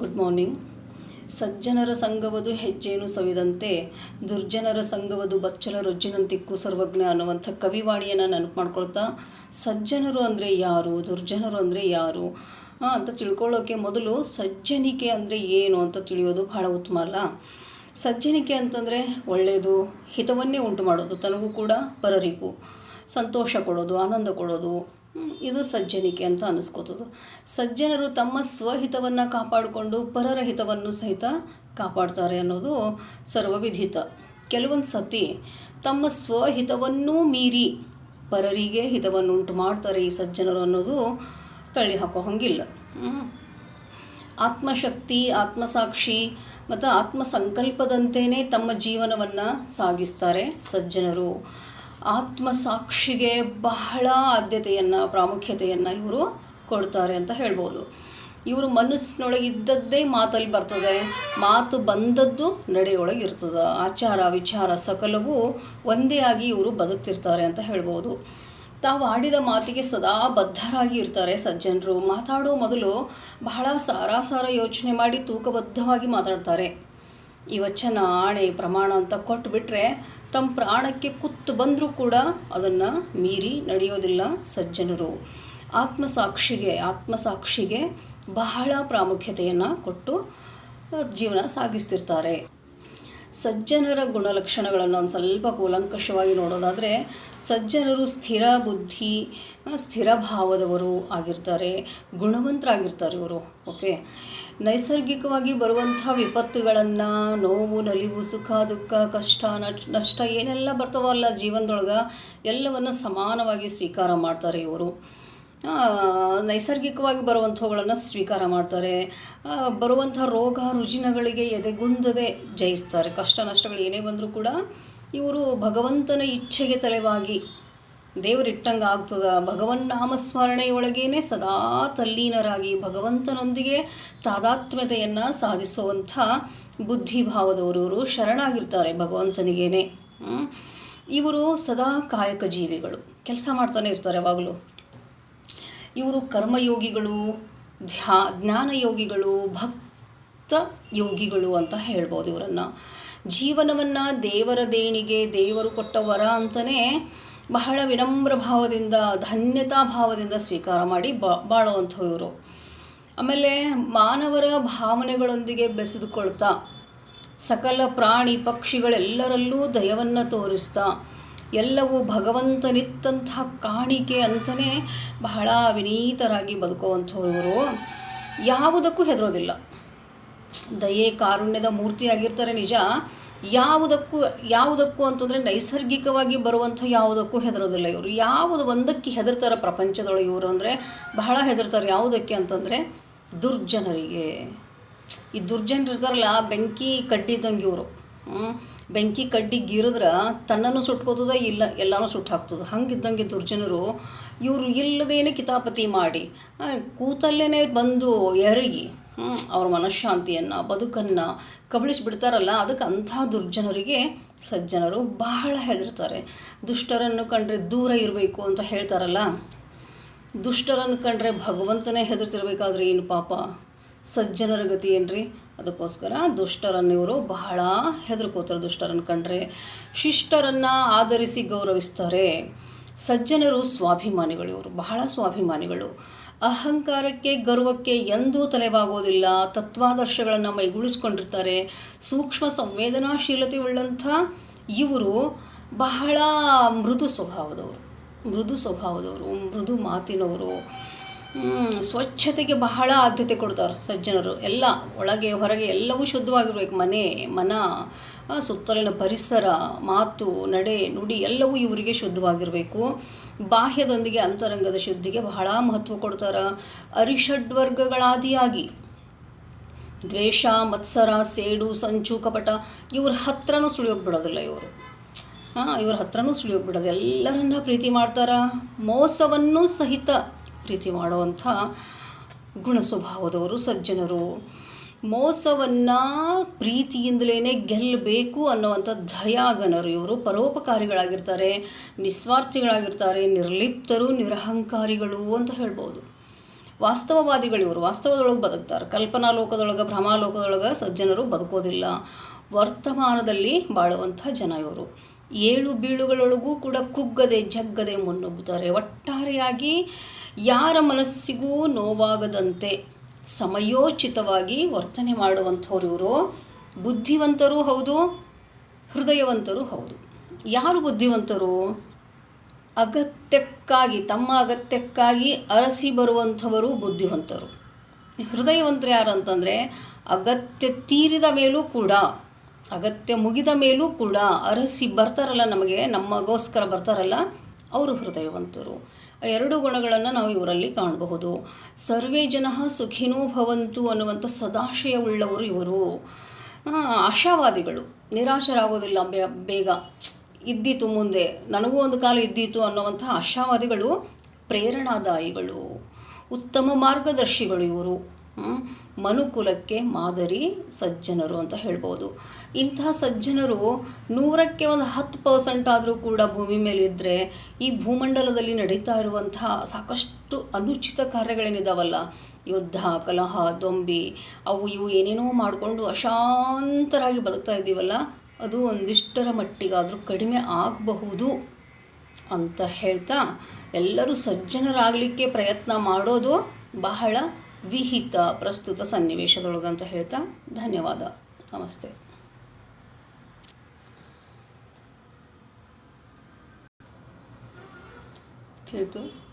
Good morning ಸಜ್ಜನರ ಸಂಘವದು ಹೆಜ್ಜೇನು ಸವಿದಂತೆ, ದುರ್ಜನರ ಸಂಘವದು ಬಚ್ಚಲ ರೊಜ್ಜಿನಂತಿಕ್ಕು ಸರ್ವಜ್ಞ ಅನ್ನುವಂಥ ಕವಿವಾಣಿಯನ್ನು ನೆನಪು ಮಾಡ್ಕೊಳ್ತಾ, ಸಜ್ಜನರು ಅಂದರೆ ಯಾರು, ದುರ್ಜನರು ಅಂದರೆ ಯಾರು ಅಂತ ತಿಳ್ಕೊಳ್ಳೋಕ್ಕೆ ಮೊದಲು ಸಜ್ಜನಿಕೆ ಅಂದರೆ ಏನು ಅಂತ ತಿಳಿಯೋದು ಬಹಳ ಉತ್ತಮ ಅಲ್ಲ. ಸಜ್ಜನಿಕೆ ಅಂತಂದರೆ ಒಳ್ಳೆಯದು, ಹಿತವನ್ನೇ ಉಂಟು ಮಾಡೋದು ತನಗೂ ಕೂಡ ಪರರಿಗೂ ಸಂತೋಷ ಕೊಡೋದು, ಆನಂದ ಕೊಡೋದು ಇದು ಸಜ್ಜನಿಕೆ ಅಂತ ಅನ್ನಿಸ್ಕೋತದು ಸಜ್ಜನರು ತಮ್ಮ ಸ್ವಹಿತವನ್ನು ಕಾಪಾಡಿಕೊಂಡು ಪರರ ಹಿತವನ್ನು ಸಹಿತ ಕಾಪಾಡ್ತಾರೆ ಅನ್ನೋದು ಸರ್ವವಿಧಿತ. ಕೆಲವೊಂದು ಸತಿ ತಮ್ಮ ಸ್ವಹಿತವನ್ನೂ ಮೀರಿ ಪರರಿಗೆ ಹಿತವನ್ನು ಉಂಟು ಮಾಡ್ತಾರೆ ಈ ಸಜ್ಜನರು ಅನ್ನೋದು ತಳ್ಳಿ ಹಾಕೋ ಹಂಗಿಲ್ಲ ಆತ್ಮಶಕ್ತಿ, ಆತ್ಮಸಾಕ್ಷಿ ಮತ್ತು ಆತ್ಮಸಂಕಲ್ಪದಂತೆಯೇ ತಮ್ಮ ಜೀವನವನ್ನು ಸಾಗಿಸ್ತಾರೆ ಸಜ್ಜನರು. ಆತ್ಮಸಾಕ್ಷಿಗೆ ಬಹಳ ಆದ್ಯತೆಯನ್ನು, ಪ್ರಾಮುಖ್ಯತೆಯನ್ನು ಇವರು ಕೊಡ್ತಾರೆ ಅಂತ ಹೇಳ್ಬೋದು. ಇವರು ಮನಸ್ಸಿನೊಳಗಿದ್ದದ್ದೇ ಮಾತಲ್ಲಿ ಬರ್ತದೆ, ಮಾತು ಬಂದದ್ದು ನಡೆಯೊಳಗೆ ಇರ್ತದೆ ಆಚಾರ, ವಿಚಾರ ಸಕಲವೂ ಒಂದೇ ಆಗಿ ಇವರು ಬದುಕ್ತಿರ್ತಾರೆ ಅಂತ ಹೇಳ್ಬೋದು. ತಾವು ಆಡಿದ ಮಾತಿಗೆ ಸದಾ ಬದ್ಧರಾಗಿ ಇರ್ತಾರೆ ಸಜ್ಜನರು. ಮಾತಾಡೋ ಮೊದಲು ಬಹಳ ಸಾರಾಸಾರ ಯೋಚನೆ ಮಾಡಿ ತೂಕಬದ್ಧವಾಗಿ ಮಾತಾಡ್ತಾರೆ. ಈ ವಚನ, ಆಣೆ, ಪ್ರಮಾಣ ಅಂತ ಕೊಟ್ಟುಬಿಟ್ರೆ ತಮ್ಮ ಪ್ರಾಣಕ್ಕೆ ಕುತ್ತು ಬಂದರೂ ಕೂಡ ಅದನ್ನು ಮೀರಿ ನಡೆಯೋದಿಲ್ಲ ಸಜ್ಜನರು. ಆತ್ಮಸಾಕ್ಷಿಗೆ ಆತ್ಮಸಾಕ್ಷಿಗೆ ಬಹಳ ಪ್ರಾಮುಖ್ಯತೆಯನ್ನು ಕೊಟ್ಟು ಜೀವನ ಸಾಗಿಸ್ತಿರ್ತಾರೆ. ಸಜ್ಜನರ ಗುಣಲಕ್ಷಣಗಳನ್ನು ಒಂದು ಸ್ವಲ್ಪ ಕೂಲಂಕಷವಾಗಿ ನೋಡೋದಾದರೆ, ಸಜ್ಜನರು ಸ್ಥಿರ ಬುದ್ಧಿ ಸ್ಥಿರ ಭಾವದವರು ಆಗಿರ್ತಾರೆ, ಗುಣವಂತರಾಗಿರ್ತಾರೆ ಇವರು ಓಕೆ ನೈಸರ್ಗಿಕವಾಗಿ ಬರುವಂಥ ವಿಪತ್ತುಗಳನ್ನು, ನೋವು, ನಲಿವು, ಸುಖ, ದುಃಖ, ಕಷ್ಟ ನಷ್ಟ ಏನೆಲ್ಲ ಬರ್ತಾವಲ್ಲ ಜೀವನದೊಳಗೆ, ಎಲ್ಲವನ್ನು ಸಮಾನವಾಗಿ ಸ್ವೀಕಾರ ಮಾಡ್ತಾರೆ ಇವರು. ನೈಸರ್ಗಿಕವಾಗಿ ಬರುವಂಥವುಗಳನ್ನು ಸ್ವೀಕಾರ ಮಾಡ್ತಾರೆ. ಬರುವಂಥ ರೋಗ ರುಜಿನಗಳಿಗೆ ಎದೆಗುಂದದೆ ಜಯಿಸ್ತಾರೆ. ಕಷ್ಟ ನಷ್ಟಗಳು ಏನೇ ಬಂದರೂ ಕೂಡ ಇವರು ಭಗವಂತನ ಇಚ್ಛೆಗೆ ತಲೆವಾಗಿ ದೇವರಿಟ್ಟಂಗೆ ಆಗ್ತದ. ಭಗವನ್ ನಾಮಸ್ಮರಣೆಯೊಳಗೇನೆ ಸದಾ ತಲ್ಲೀನರಾಗಿ ಭಗವಂತನೊಂದಿಗೆ ತಾದಾತ್ಮ್ಯತೆಯನ್ನು ಸಾಧಿಸುವಂಥ ಬುದ್ಧಿಭಾವದವರು ಇವರು. ಶರಣಾಗಿರ್ತಾರೆ ಭಗವಂತನಿಗೇನೆ. ಇವರು ಸದಾ ಕಾಯಕ ಜೀವಿಗಳು. ಕೆಲಸ ಮಾಡ್ತಾನೆ ಇರ್ತಾರೆ ಯಾವಾಗಲೂ. ಇವರು ಕರ್ಮಯೋಗಿಗಳು, ಧ್ಯಾ, ಜ್ಞಾನಯೋಗಿಗಳು, ಭಕ್ತ ಯೋಗಿಗಳು ಅಂತ ಹೇಳ್ಬೋದು ಇವರನ್ನು. ಜೀವನವನ್ನು ದೇವರ ದೇಣಿಗೆ, ದೇವರು ಕೊಟ್ಟ ವರ ಅಂತಲೇ ಬಹಳ ವಿನಮ್ರ ಭಾವದಿಂದ, ಧನ್ಯತಾ ಭಾವದಿಂದ ಸ್ವೀಕಾರ ಮಾಡಿ ಬಾ ಬಾಳುವಂಥವು ಇವರು. ಆಮೇಲೆ ಮಾನವರ ಭಾವನೆಗಳೊಂದಿಗೆ ಬೆಸೆದುಕೊಳ್ತಾ, ಸಕಲ ಪ್ರಾಣಿ ಪಕ್ಷಿಗಳೆಲ್ಲರಲ್ಲೂ ದಯವನ್ನು ತೋರಿಸ್ತಾ ಎಲ್ಲವೂ ಭಗವಂತನಿತ್ತಂಥ ಕಾಣಿಕೆ ಅಂತಲೇ ಬಹಳ ವಿನೀತರಾಗಿ ಬದುಕುವಂಥವ್ರವರು. ಯಾವುದಕ್ಕೂ ಹೆದರೋದಿಲ್ಲ. ದಯೆ ಕಾರುಣ್ಯದ ಮೂರ್ತಿಯಾಗಿರ್ತಾರೆ ನಿಜ. ಯಾವುದಕ್ಕೂ ಯಾವುದಕ್ಕೂ ಅಂತಂದರೆ ನೈಸರ್ಗಿಕವಾಗಿ ಬರುವಂಥ ಯಾವುದಕ್ಕೂ ಹೆದರೋದಿಲ್ಲ ಇವರು. ಯಾವುದು ಒಂದಕ್ಕೆ ಹೆದರ್ತಾರೆ ಪ್ರಪಂಚದೊಳಗೆ ಇವರು ಅಂದರೆ ಬಹಳ ಹೆದರ್ತಾರೆ. ಯಾವುದಕ್ಕೆ ಅಂತಂದರೆ ದುರ್ಜನರಿಗೆ. ಈ ದುರ್ಜನರು ಇರ್ತಾರಲ್ಲ ಬೆಂಕಿ ಕಡ್ಡಿದ್ದಂಗೆ ಇವರು. ಬೆಂಕಿ ಕಡ್ಡಿ ಗೀರಿದ್ರೆ ತನ್ನನ್ನು ಸುಟ್ಕೋತದ, ಇಲ್ಲ ಎಲ್ಲನೂ ಸುಟ್ಟು ಹಾಕ್ತದ. ಹಂಗಿದ್ದಂಗೆ ದುರ್ಜನರು ಇವರು ಇಲ್ಲದೇನೆ ಕಿತಾಪತಿ ಮಾಡಿ ಕೂತಲ್ಲೇ ಬಂದು ಎರಗಿ ಅವ್ರ ಮನಃಶಾಂತಿಯನ್ನು, ಬದುಕನ್ನು ಕಬಳಿಸಿಬಿಡ್ತಾರಲ್ಲ, ಅದಕ್ಕೆ ಅಂಥ ದುರ್ಜನರಿಗೆ ಸಜ್ಜನರು ಬಹಳ ಹೆದರ್ತಾರೆ. ದುಷ್ಟರನ್ನು ಕಂಡ್ರೆ ದೂರ ಇರಬೇಕು ಅಂತ ಹೇಳ್ತಾರಲ್ಲ, ದುಷ್ಟರನ್ನು ಕಂಡ್ರೆ ಭಗವಂತನೇ ಹೆದರ್ತಿರ್ಬೇಕಾದ್ರೆ ಏನು ಪಾಪ? ಸಜ್ಜನರ ಗತಿ ಏನ್ರಿ? ಅದಕ್ಕೋಸ್ಕರ ದುಷ್ಟರನ್ನು ಇವರು ಬಹಳ ಹೆದರ್ಕೋತಾರೆ ದುಷ್ಟರನ್ನು ಕಂಡ್ರೆ. ಶಿಷ್ಟರನ್ನು ಆಧರಿಸಿ ಗೌರವಿಸ್ತಾರೆ. ಸಜ್ಜನರು ಸ್ವಾಭಿಮಾನಿಗಳು ಇವರು, ಬಹಳ ಸ್ವಾಭಿಮಾನಿಗಳು. ಅಹಂಕಾರಕ್ಕೆ, ಗರ್ವಕ್ಕೆ ಎಂದೂ ತಲೆಬಾಗೋದಿಲ್ಲ. ತತ್ವಾದರ್ಶಗಳನ್ನು ಮೈಗೂಡಿಸ್ಕೊಂಡಿರ್ತಾರೆ ಸೂಕ್ಷ್ಮ ಸಂವೇದನಾಶೀಲತೆ ಉಳ್ಳಂಥ ಇವರು ಬಹಳ ಮೃದು ಸ್ವಭಾವದವರು. ಮೃದು ಸ್ವಭಾವದವರು, ಮೃದು ಮಾತಿನವರು. ಸ್ವಚ್ಛತೆಗೆ ಬಹಳ ಆದ್ಯತೆ ಕೊಡ್ತಾರೆ ಸಜ್ಜನರು. ಎಲ್ಲ ಒಳಗೆ, ಹೊರಗೆ ಎಲ್ಲವೂ ಶುದ್ಧವಾಗಿರ್ಬೇಕು. ಮನೆ, ಮನ ಸುತ್ತಲಿನ ಪರಿಸರ, ಮಾತು, ನಡೆ, ನುಡಿ ಎಲ್ಲವೂ ಇವರಿಗೆ ಶುದ್ಧವಾಗಿರಬೇಕು. ಬಾಹ್ಯದೊಂದಿಗೆ ಅಂತರಂಗದ ಶುದ್ಧಿಗೆ ಬಹಳ ಮಹತ್ವ ಕೊಡ್ತಾರೆ. ಅರಿಷಡ್ವರ್ಗಗಳಾದಿಯಾಗಿ ದ್ವೇಷ, ಮತ್ಸರ, ಸೇಡು, ಸಂಚು, ಕಪಟ, ಇವ್ರ ಹತ್ರನೂ ಸುಳಿಯೋಗಿ ಬಿಡೋದಿಲ್ಲ ಇವರು. ಹಾಂ, ಇವ್ರ ಹತ್ರನೂ ಸುಳಿಯೋಗಿ ಬಿಡೋದು ಎಲ್ಲರನ್ನ ಪ್ರೀತಿ ಮಾಡ್ತಾರೆ. ಮೋಸವನ್ನೂ ಸಹಿತ ಪ್ರೀತಿ ಮಾಡುವಂಥ ಗುಣ ಸ್ವಭಾವದವರು, ಸಜ್ಜನರು. ಮೋಸವನ್ನು ಪ್ರೀತಿಯಿಂದಲೇ ಗೆಲ್ಲಬೇಕು ಅನ್ನುವಂಥ ದಯಾಗನರು ಇವರು. ಪರೋಪಕಾರಿಗಳಾಗಿರ್ತಾರೆ, ನಿಸ್ವಾರ್ಥಿಗಳಾಗಿರ್ತಾರೆ, ನಿರ್ಲಿಪ್ತರು, ನಿರಹಂಕಾರಿಗಳು ಅಂತ ಹೇಳ್ಬೋದು. ವಾಸ್ತವವಾದಿಗಳಿವರು ವಾಸ್ತವದೊಳಗೆ ಬದುಕ್ತಾರೆ. ಕಲ್ಪನಾ ಲೋಕದೊಳಗೆ ಭ್ರಮಾಲೋಕದೊಳಗೆ ಸಜ್ಜನರು ಬದುಕೋದಿಲ್ಲ. ವರ್ತಮಾನದಲ್ಲಿ ಬಾಳುವಂಥ ಜನ ಇವರು. ಏಳು ಬೀಳುಗಳೊಳಗೂ ಕೂಡ ಕುಗ್ಗದೆ ಜಗ್ಗದೆ ಮುನ್ನುಗ್ಗುತ್ತಾರೆ. ಒಟ್ಟಾರೆಯಾಗಿ ಯಾರ ಮನಸ್ಸಿಗೂ ನೋವಾಗದಂತೆ ಸಮಯೋಚಿತವಾಗಿ ವರ್ತನೆ ಮಾಡುವಂಥವ್ರು ಇವರು. ಬುದ್ಧಿವಂತರೂ ಹೌದು, ಹೃದಯವಂತರೂ ಹೌದು. ಯಾರು ಬುದ್ಧಿವಂತರು? ಅಗತ್ಯಕ್ಕಾಗಿ, ತಮ್ಮ ಅಗತ್ಯಕ್ಕಾಗಿ ಅರಸಿ ಬರುವಂಥವರು ಬುದ್ಧಿವಂತರು. ಹೃದಯವಂತರು ಯಾರು ಅಂತಂದರೆ ಅಗತ್ಯ ತೀರಿದ ಮೇಲೂ ಕೂಡ ಅಗತ್ಯ ಮುಗಿದ ಮೇಲೂ ಕೂಡ ಅರಸಿ ಬರ್ತಾರಲ್ಲ ನಮಗೆ ನಮಗೋಸ್ಕರ ಬರ್ತಾರಲ್ಲ, ಅವರು ಹೃದಯವಂತರು. ಎರಡು ಗುಣಗಳನ್ನು ನಾವು ಇವರಲ್ಲಿ ಕಾಣಬಹುದು. ಸರ್ವೇ ಜನ ಸುಖಿನೋ ಭವಂತು ಅನ್ನುವಂಥ ಸದಾಶಯವುಳ್ಳವರು ಇವರು. ಆಶಾವಾದಿಗಳು. ನಿರಾಶರಾಗೋದಿಲ್ಲ ಬೇಗ. ಇದ್ದಿತು ಮುಂದೆ. ನನಗೂ ಒಂದು ಕಾಲ ಇದ್ದೀತು ಅನ್ನುವಂಥ ಆಶಾವಾದಿಗಳು ಪ್ರೇರಣಾದಾಯಿಗಳು. ಉತ್ತಮ ಮಾರ್ಗದರ್ಶಿಗಳು ಇವರು? ಮನುಕುಲಕ್ಕೆ ಮಾದರಿ ಸಜ್ಜನರು ಅಂತ ಹೇಳ್ಬೋದು. ಇಂತಹ ಸಜ್ಜನರು ನೂರಕ್ಕೆ ಒಂದು ಹತ್ತು ಪರ್ಸೆಂಟ್ ಆದರೂ ಕೂಡ ಭೂಮಿ ಮೇಲಿದ್ದರೆ ಈ ಭೂಮಂಡಲದಲ್ಲಿ ನಡೀತಾ ಇರುವಂತಹ ಸಾಕಷ್ಟು ಅನುಚಿತ ಕಾರ್ಯಗಳೇನಿದಾವಲ್ಲ? ಯುದ್ಧ, ಕಲಹ ದೊಂಬಿ ಅವು ಇವು ಏನೇನೋ ಮಾಡಿಕೊಂಡು ಅಶಾಂತರಾಗಿ ಬದುಕ್ತಾ ಇದ್ದೀವಲ್ಲ? ಅದು ಒಂದಿಷ್ಟರ ಮಟ್ಟಿಗಾದರೂ ಕಡಿಮೆ ಆಗಬಹುದು ಅಂತ ಹೇಳ್ತಾ ಎಲ್ಲರೂ ಸಜ್ಜನರಾಗಲಿಕ್ಕೆ ಪ್ರಯತ್ನ ಮಾಡೋದು ಬಹಳ ವಿಹಿತ ಪ್ರಸ್ತುತ ಸನ್ನಿವೇಶದೊಳಗಂತ ಹೇಳ್ತಾ ಧನ್ಯವಾದ. ನಮಸ್ತೆ. ತಿಳಿತು.